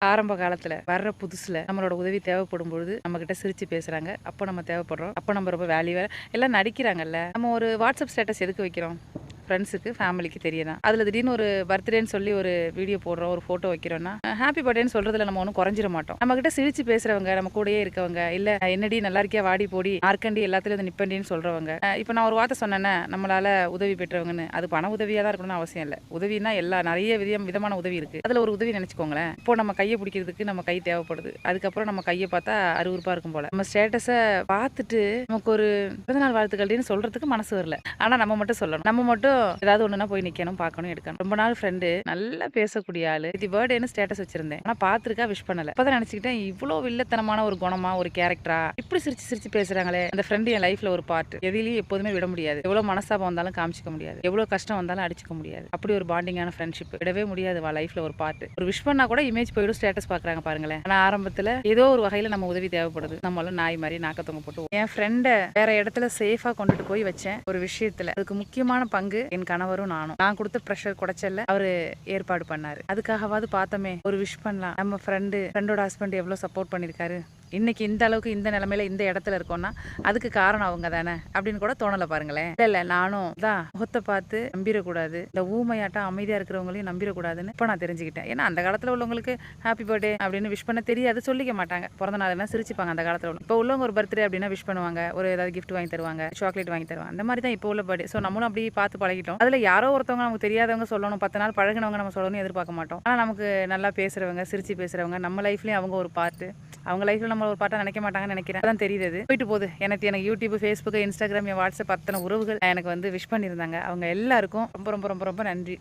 ஆரம்ப காலத்துல வர்ற புதுசுல நம்மளோட உதவி தேவைப்படும் பொழுது நம்ம கிட்ட சிரிச்சு பேசுறாங்க. அப்போ நம்ம தேவைப்படுறோம். அப்போ நம்ம ரொம்ப வேல்யூ எல்லாம் நடிக்கிறாங்கல்ல. நம்ம ஒரு வாட்ஸ்அப் ஸ்டேட்டஸ் எதுக்கு வைக்கிறோம்? ஃப்ரெண்ட்ஸுக்கு ஃபேமிலிக்கு தெரியலாம் அதில் திடீர்னு ஒரு பர்த்டேன்னு சொல்லி ஒரு வீடியோ போடுறோம் ஒரு ஃபோட்டோ வைக்கிறோம்னா ஹாப்பி பர்த்டேன்னு சொல்கிறதுல நம்ம ஒன்றும் குறைஞ்சிட மாட்டோம். நம்மக்கிட்ட சிரிச்சு பேசுகிறவங்க நம்ம கூடயே இருக்கவங்க இல்லை என்னடி நல்லா இருக்கியா வாடி போடி ஆர்க்கண்டி எல்லாத்துலயும் வந்து நிப்பண்டின்னு சொல்றவங்க இப்போ நான் ஒரு வார்த்தை சொன்னேன்னே நம்மளால் உதவி பெற்றவங்கன்னு அது பண உதவியாக தான் இருக்கணும்னு அவசியம் இல்லை. உதவினா எல்லா நிறைய விதம் விதமான உதவி இருக்குது அதில் ஒரு உதவி நினச்சிக்கோங்களேன். இப்போ நம்ம கையை பிடிக்கிறதுக்கு நம்ம கை தேவைப்படுது. அதுக்கப்புறம் நம்ம கையை பார்த்தா அறுவறுப்பாக இருக்கும் போல. நம்ம ஸ்டேட்டஸை பார்த்துட்டு நமக்கு ஒரு பிறந்தநாள் வாழ்த்துக்கள்னு சொல்கிறதுக்கு மனசு வரல. ஆனால் நம்ம மட்டும் சொல்லணும். நம்ம மட்டும் ஏதாவது ஒண்ணுனா போய் நிக்கணும் பார்க்கணும் எடுக்கணும். ரொம்ப நாள் ஃப்ரெண்டு நல்லா பேசக்கூடிய ஆளு. இது பர்த்டேன்னு ஸ்டேட்டஸ் வச்சிருந்தேன். ஆனா பாத்துருக்கா விஷ் பண்ணல. அப்பதான் நினைச்சுக்கிட்டேன் இவ்வளோ வில்லத்தனமான ஒரு குணமா ஒரு கேரக்டரா இப்படி சிரிச்சு சிரிச்சு பேசுறாங்களே. அந்த ஃப்ரெண்டு என் லைஃப்ல ஒரு பார்ட் எதிலையும் எப்போதுமே விட முடியாது. எவ்வளவு மனசாபம் வந்தாலும் காமிச்சிக்க முடியாது. எவ்வளவு கஷ்டம் வந்தாலும் அடிச்சுக்க முடியாது. அப்படி ஒரு பாண்டிங்கான ஃப்ரெண்ட்ஷிப் விடவே முடியாது வா லைஃப்ல ஒரு பார்ட் ஒரு விஷ் பண்ணா கூட இமேஜ் போயிடும் ஸ்டேட்டஸ் பாக்குறாங்க பாருங்களேன். ஆனா ஆரம்பத்துல ஏதோ ஒரு வகையில நம்ம உதவி தேவைப்படுது. நம்மளும் நாய் மாதிரி நாக்க தொங்க போட்டு. என் ஃப்ரெண்டை வேற இடத்துல சேஃபா கொண்டுட்டு போய் வச்சேன் ஒரு விஷயத்துல. அதுக்கு முக்கியமான பங்கு என் கணவரும் நானும். நான் கொடுத்த ப்ரெஷர் குடைச்சல்ல அவரு ஏற்பாடு பண்ணாரு. அதுக்காகவாவது பார்த்தோமே ஒரு விஷ் பண்ணலாம். நம்ம ஃப்ரெண்டு ஃப்ரெண்டோட ஹஸ்பண்ட் எவ்வளவு சப்போர்ட் பண்ணிருக்காரு? இன்னைக்கு இந்த அளவுக்கு இந்த நிலமையில இந்த இடத்துல இருக்கோம்னா அதுக்கு காரணம் அவங்க தானே? அப்படின்னு கூட தோணலை பாருங்களேன். இல்லை இல்லை நானும் தான் முகத்தை பார்த்து நம்பிடக்கூடாது இந்த ஊமையாட்டம் அமைதியாக இருக்கிறவங்களையும் நம்பிடக்கூடாதுன்னு இப்போ நான் தெரிஞ்சுக்கிட்டேன். ஏன்னா அந்த காலத்தில் உள்ளவங்களுக்கு ஹாப்பி பர்த்டே அப்படின்னு விஷ் பண்ண தெரியாது சொல்லிக்க மாட்டாங்க. பிறந்த நாள்னா சிரிச்சுப்பாங்க அந்த காலத்தில் உள்ள. இப்போ உள்ளவங்க ஒரு பர்த்டே அப்படின்னா விஷ் பண்ணுவாங்க. ஒரு ஏதாவது கிஃப்ட் வாங்கி தருவாங்க சாக்லேட் வாங்கி தருவாங்க. அந்த மாதிரி தான் இப்போ உள்ள பர்த்டே ஸோ நம்மளும் அப்படி பார்த்து பழகிட்டோம். அதில் யாரோ ஒருத்தவங்க நமக்கு தெரியாதவங்க சொல்லணும். பத்து நாள் பழகினவங்க நம்ம சொல்லணும்னு எதிர்பார்க்க மாட்டோம். ஆனால் நமக்கு நல்லா பேசுகிறவங்க சிரிச்சு பேசுகிறவங்க நம்ம லைஃப்லேயும் அவங்க ஒரு பார்ட்டு அவங்க லைஃப்ல நம்ம ஒரு பாட்டா நினைக்க மாட்டாங்கன்னு நினைக்கிறேன். அதான் தெரியுது அது. போயிட்டு போகுது. எனக்கு எனக்கு யூடியூப் ஃபேஸ்புக் இன்ஸ்டாகிராம் என் வாட்ஸ்அப் அத்தனை உறவுகள் எனக்கு வந்து விஷ் பண்ணியிருந்தாங்க. அவங்க எல்லாருக்கும் ரொம்ப ரொம்ப ரொம்ப ரொம்ப நன்றி.